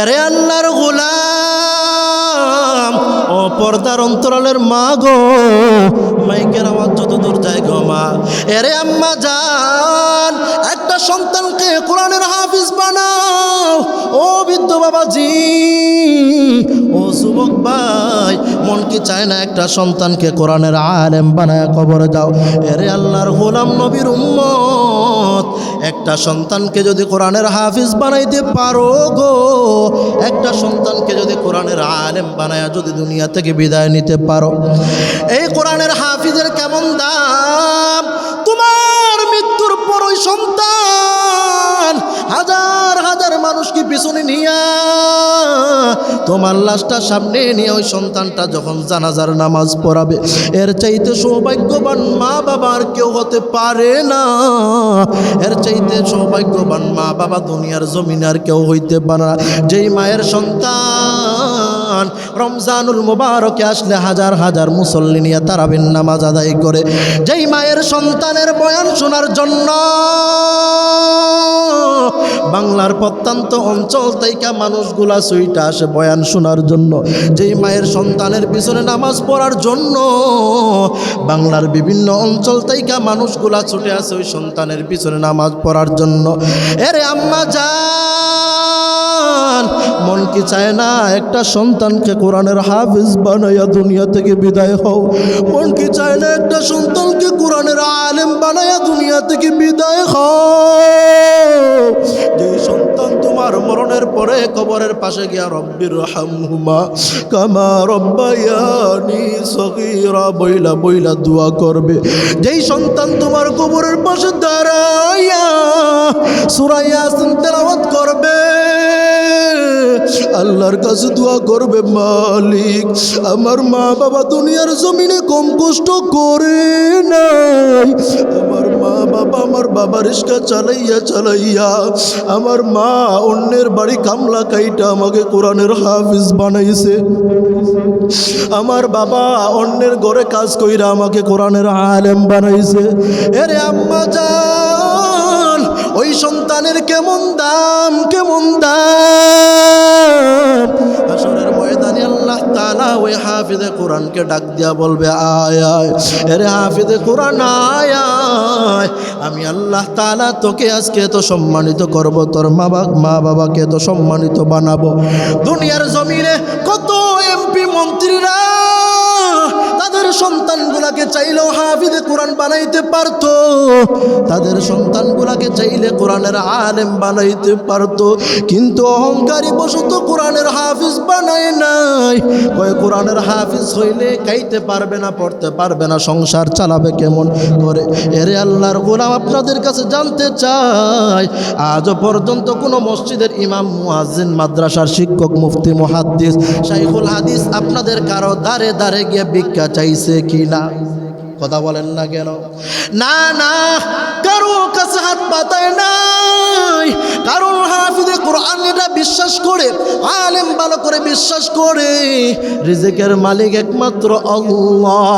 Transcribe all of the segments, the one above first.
এরে আল্লাহর গোলাম, ও পর্দার অন্তরালের মা গো, মাইকের আওয়াজ যত দূর যায় গো মা। এরে আম্মা যান একটা সন্তানকে কোরআনের হাফিজ বানাও। ও বৃদ্ধ বাবাজি, ও যুবক ভাই, মন কি চায় না একটা সন্তানকে কোরআনের আলেম বানায় কবরে যাও এরে আল্লাহর গোলাম নবীর উম্মত একটা সন্তানকে যদি কোরআনের হাফিজ বানাইতে পারো গো, একটা সন্তানকে যদি কোরআনের আলেম বানায় যদি দুনিয়া থেকে বিদায় নিতে পারো। এই কোরআনের হাফিজের কেমন দাম? পিছনে নিয়া তোমার লাশটা সামনে নিয়ে ওই সন্তানটা যখন জানাজার নামাজ পড়াবে, এর চাইতে সৌভাগ্যবান মা বাবা আর কেউ হতে পারে না। এর চাইতে সৌভাগ্যবান মা বাবা দুনিয়ার জমিন আর কেউ হইতে পারে না। যেই মায়ের সন্তান রমজানুল মুবারকে আসলে হাজার হাজার মুসল্লি নিয়ে তারাবিন নামাজ আদায় করে। যেই মায়ের সন্তানের বয়ান শোনার জন্য বাংলার প্রত্যন্ত অঞ্চল থেকে মানুষগুলা সুইটা আসে বয়ান শোনার জন্য। যেই মায়ের সন্তানের পিছনে নামাজ পড়ার জন্য বাংলার বিভিন্ন অঞ্চল থেকে মানুষগুলা ছুটে আসে ওই সন্তানের পিছনে নামাজ পড়ার জন্য। এরে আম্মা যান মন কি চায় না একটা সন্তানকে কোরআনের হাফিজ বানাইয়া দুনিয়া থেকে বিদায় হও? মন কি চায় না একটা সন্তানকে কোরআনের আলেম বানাইয়া দুনিয়া থেকে বিদায় হও? যে সন্তান তোমার মরণের পরে কবরের পাশে গিয়া রব্বির হামহুমা কামা রব্বায়ানি সগীরা বইলা বইলা দোয়া করবে। যেই সন্তান তোমার কবরের পাশে দাঁড়াইয়া সুরাইয়া তেলাওয়াত করবে। আল্লাহর কাছে দোয়া করবে মালিক। আমার মা বাবা দুনিয়ার জমিনে কম কষ্ট করে নাই। আমার মা বাবা আমার বাবা রিস্কা চালাইয়া চালাইয়া, আমার মা অন্যের বাড়ি কামলা কাইটা আমাকে কোরআনের হাফিজ বানাইছে। আমার বাবা অন্যের ঘরে কাজ কইরা আমাকে কোরআনের আলেম বানাইছে। এরে আম্মা যান ওই সন্তানের কেমন দাম কেমন দাম? আসরের ময়দানে আল্লাহ তাআলা ওই হাফিজে কোরআনকে ডাক দিয়া বলবে, আয় আয়। এরে হাফিজে কোরআন, আয় আয়। আমি আল্লাহ তালা তোকে আজকে এত সম্মানিত করব, তোর মা বাবা মা বাবাকে এত সম্মানিত বানাবো। দুনিয়ার জমিনে কত এমপি মন্ত্রীরা সন্তানগুলাকে চাইলেও হাফিজে কোরআন বানাইতে পারতো। তাদের সন্তানগুলাকে চাইলে কোরআনের আলেম বানাইতে পারতো। কিন্তু অহংকারী বশত কোরআনের হাফিজ বানায় নাই। কয়, কোরআনের হাফিজ হইলে খাইতে পারবে না, পড়তে পারবে না, সংসার চালাবে কেমন করে? এরে আল্লাহর গোলাম আপনাদের কাছে জানতে চাই আজও পর্যন্ত কোনো মসজিদের ইমাম, মুয়াজ্জিন, মাদ্রাসার শিক্ষক, মুফতি, মুহাদ্দিস, শাইখুল হাদিস আপনাদের কারও দাঁড়ে দাঁড়ে গিয়ে ভিক্ষা চাইছে? কি না? কথা বলেন না কেন? না না, কারও কাছে হাত পাতায় নাই। কারণ হাফিজে কোরআন এটা বিশ্বাস করে, আলেম ভালো করে বিশ্বাস করে, রিজিকের মালিক একমাত্র আল্লাহ,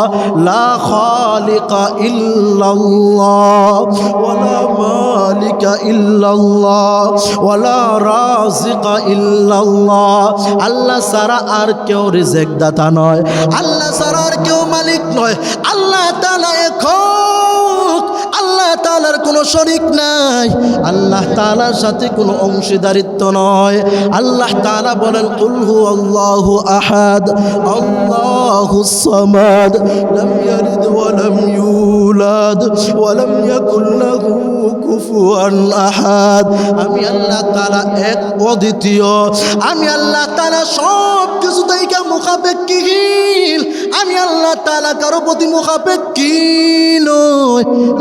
লা খালিকা ইল্লাল্লাহ, ওয়ালা মালিকা ইল্লাল্লাহ, ওয়ালা রাজিকা ইল্লাল্লাহ। আল্লাহ সারা আর কেউ রিজেক দাতা নয়। আল্লাহ মালিক নয়। আল্লাহ তালা একক। আল্লাহ তালার কোনো শরিক নাই। আল্লাহ তালার সাথে কোনো অংশীদারিত্ব নয়। আল্লাহ তালা বলেন উল্হু আল্লাহ আহাদ, আল্লাহু সামাদ, লাম ইয়ালিদ ওয়া ইউলাদ, ওয়া লাম ইয়াকুল লাহু কুফুয়ান আহাদ। আমি আল্লাহ তাআলা এক অদ্বিতীয়। আমি আল্লাহ তাআলা সব কিছু থেকে মুখাপেক্ষিহীন। আমি আল্লাহ তাআলা কারও প্রতি মুখাপেক্ষী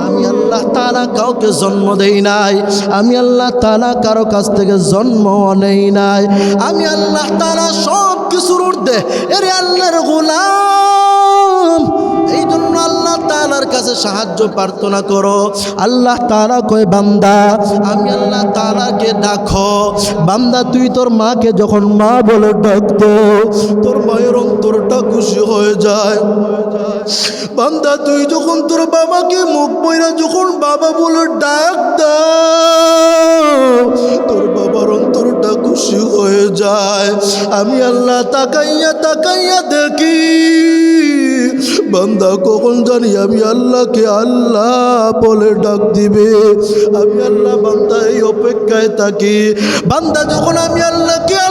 আমি আল্লাহ তাআলা কাউকে জন্ম দেই নাই। আমি আল্লাহ তাআলা কারও কাছ থেকে জন্ম নেই নাই। আমি আল্লাহ তাআলা সব কিছুর ঊর্ধ্বে। এরে আল্লাহর গোলাম। তাআলার কাছে সাহায্য প্রার্থনা করো। আল্লাহ তাআলা কয়, বান্দা, আমি আল্লাহ তাআলাকে ডাকো। বান্দা, তুই তোর মাকে যখন মা বলে ডাকতো, তোর মায়ের অন্তরটা খুশি হয়ে যায়। বান্দা, তুই যখন তোর বাবাকে মুখ বইরা যখন বাবা বলে ডাক তোর বাবার অন্তরটা খুশি হয়ে যায়। আমি আল্লাহ তাকাইয়া তাকাইয়া দেখি। বান্দা কখন জানি আমি আল্লাহকে আল্লাহ বলে ডাক দিবে। আমি আল্লাহ বান্দা এই অপেক্ষায় থাকি। বান্দা যখন আমি আল্লাহকে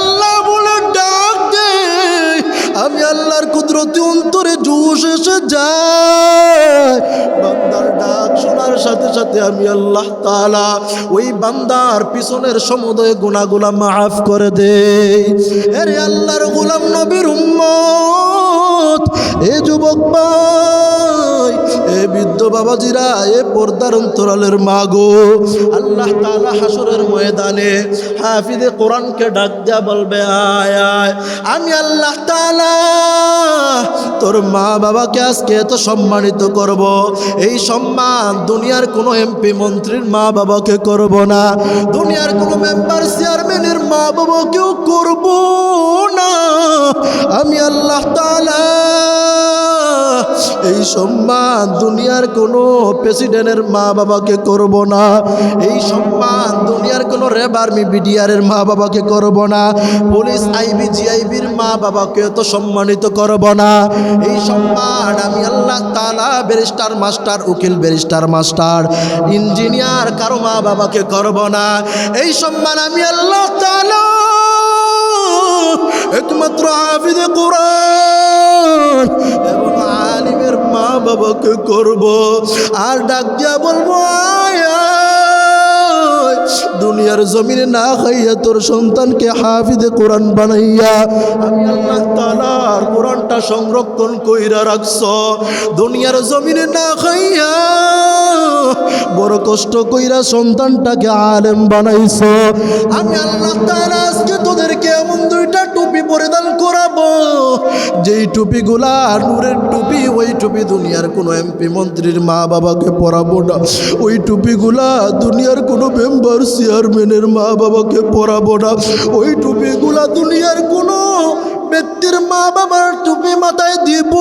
যায়। বান্দার ডাক শোনার সাথে সাথে আমি আল্লাহ তাআলা ওই বান্দার পিছনের সমুদয় গুণাগুলা মাফ করে দেই। এরে আল্লাহর গোলাম নবীর উম্মত, এ যুবক এ বৃদ্ধ বাবাজিরা, এ পর্দার অন্তরালের মাগো। আল্লাহ তাআলা হাসরের ময়দানে হাফিজে কোরআনকে ডাক দেয়া বলবে, আয় আয়। আমি আল্লাহ তাআলা তোর মা বাবাকে আজকে এত সম্মানিত করব। এই সম্মান দুনিয়ার কোনো এমপি মন্ত্রীর মা বাবাকে করব না। দুনিয়ার কোনো মেম্বার চেয়ারম্যানের মা বাবাকেও করব না। আমি আল্লাহ তাআলা এই সম্মান দুনিয়ার কোনো প্রেসিডেন্টের মা বাবাকে করব না। এই সম্মান দুনিয়ার কোনো র্যাব আর্মি বিডিআরের মা বাবাকে করব না। পুলিশ আইবি জিআইবির বাবাকে তো সম্মানিত করব না। এই সম্মান আমি আল্লাহ তালা ব্যারিস্টার মাস্টার, উকিল ব্যারিস্টার মাস্টার, ইঞ্জিনিয়ার কারও মা বাবাকে করব না। এই সম্মান আমি আল্লাহ তালা একমাত্র হাফিজে কোরআন। এবং আলিমের মা বাবাকে করব। আর ডাক দিয়া বলব, আয়। দুনিয়ার জমিনে না খাইয়া তোর সন্তানকে হাফিজে কোরআন বানাইয়া আমি আল্লাহ তালার কোরআনটা সংরক্ষণ কইরা রাখছ। দুনিয়ার জমিনে না খাইয়া বড় কষ্ট কইরা সন্তানটাকে আলেম বানাইছ। আমি আল্লাহ তাআলা আজকে তোদেরকে এমন দুইটা টুপি পরিধান করাবো। যেই টুপিগুলা নূরের টুপি, ওই টুপি দুনিয়ার কোনো এমপি মন্ত্রীর মা বাবাকে পরাবো না। ওই টুপিগুলা দুনিয়ার কোনো মেম্বার চেয়ারম্যানের মা বাবাকে পরাবো না। ওই টুপিগুলা দুনিয়ার কোনো ব্যক্তির মা বাবার টুপি মাথায় দিব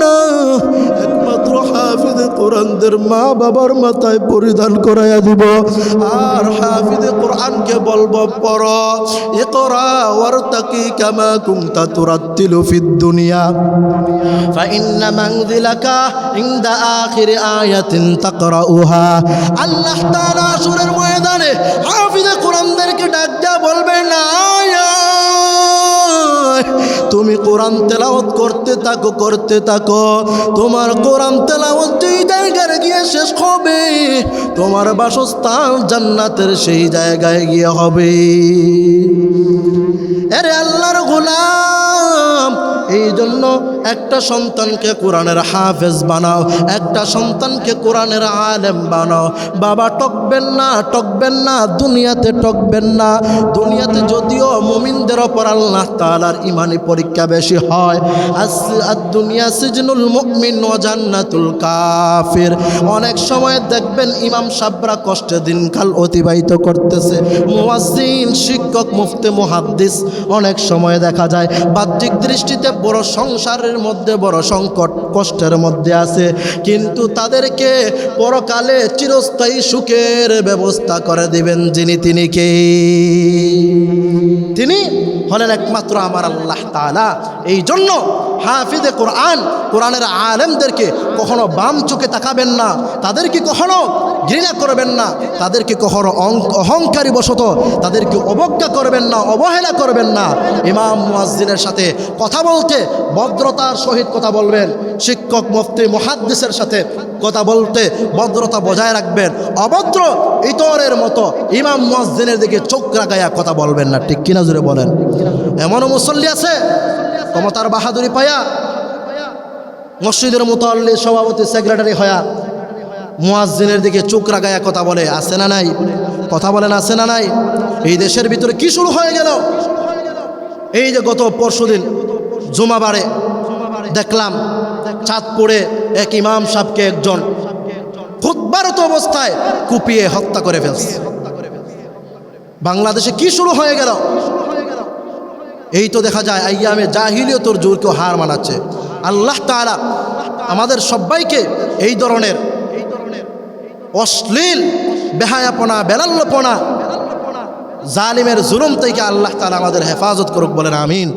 না। একমাত্র হাফিজে কোরআনদের মা বাবার মাথায় পরিধান করাইয়া দিব। আর হাফিজে কোরআনকে বলব পর ইকরা ওয়ার তাকি কামা কুমতা তুরাত্তিলু ফিদ দুনিয়া। ফাইন্না মাংজিলাকা ইনদা আখির আয়াতিন তাকরাউহা। আল্লাহ তাআলা সুরের ময়দানে তুমি কোরআন তেলাওত করতে থাকো করতে থাকো। তোমার কোরআন তেলাওত যেই জায়গায় গিয়ে শেষ হবে, তোমার বাসস্থান জান্নাতের সেই জায়গায় গিয়ে হবে। আরে আল্লাহর গোলাম! এই জন্য একটা সন্তানকে কোরআনের হাফেজ বানাও, একটা সন্তানকে কোরআনের আলেম বানাও। বাবা টকবেন না টকবেন না, দুনিয়াতে টকবেন না। দুনিয়াতে যদিও মুমিনদের ওপর আল্লাহ তাআলার ইমানি পরীক্ষা বেশি হয় দুনিয়া সিজনুল মুমিন ও জান্নাতুল কাফির। অনেক সময় দেখবেন ইমাম সাবরা কষ্টে দিনকাল অতিবাহিত করতেছে। মুয়াজ্জিন, শিক্ষক, মুফতি, মুহাদ্দিস, অনেক সময় দেখা যায় বাহ্যিক দৃষ্টিতে বড় সংসারের মধ্যে, বড় সংকট কষ্টের মধ্যে আছে। কিন্তু তাদেরকে পরকালে চিরস্থায়ী সুখের ব্যবস্থা করে দিবেন যিনি, তিনি কে? তিনি হলেন একমাত্র আমার আল্লাহ তালা এই জন্য হাফিজে কোরআন, কোরআনের আলেমদেরকে কখনো বাম চোখে তাকাবেন না, তাদেরকে কখনো ঘৃণা করবেন না, তাদেরকে কখনো অহংকারী বশত তাদেরকে অবজ্ঞা করবেন না, অবহেলা করবেন না। ইমাম মুয়াজ্জিনের সাথে কথা বলতে ভদ্রতার সহিত কথা বলবেন, শিক্ষক, মুফতি, মুহাদ্দিসের সাথে কথা বলতে ভদ্রতা বজায় রাখবেন, অভদ্র ইতরের মতো ইমাম মুয়াজ্জিনের দিকে চোখ রাগাইয়া কথা বলবেন না। ঠিক কিনা জুড়ে বলেন? এমনও মুসল্লি আছে ক্ষমতার বাহাদুরি পায়া, মসজিদের মোতাল্লি সভাপতি সেক্রেটারি হয়া, মুয়াজ্জিনের দিকে চোখ রাগায়া কথা বলে, আছে না নাই? কথা বলেন, আছে না নাই? এই দেশের ভিতরে কি শুরু হয়ে গেল? এই যে গত পরশুদিন জুমাবারে দেখলাম চাঁদপুরে এক ইমাম সাহেবকে একজন খুদ্বারত অবস্থায় কুপিয়ে হত্যা করে ফেলছে। বাংলাদেশে কি শুরু হয়ে গেল? এই তো দেখা যায় আইয়ামে জাহিলিও তোর জোরকেও হার মানাচ্ছে। আল্লাহ তালা আমাদের সবাইকে এই ধরনের অশ্লীল, বেহায়াপনা বেলাল্যপনা জালিমের জুলুম থেকে আল্লাহ তালা আমাদের হেফাজত করুক বলেন, আমিন।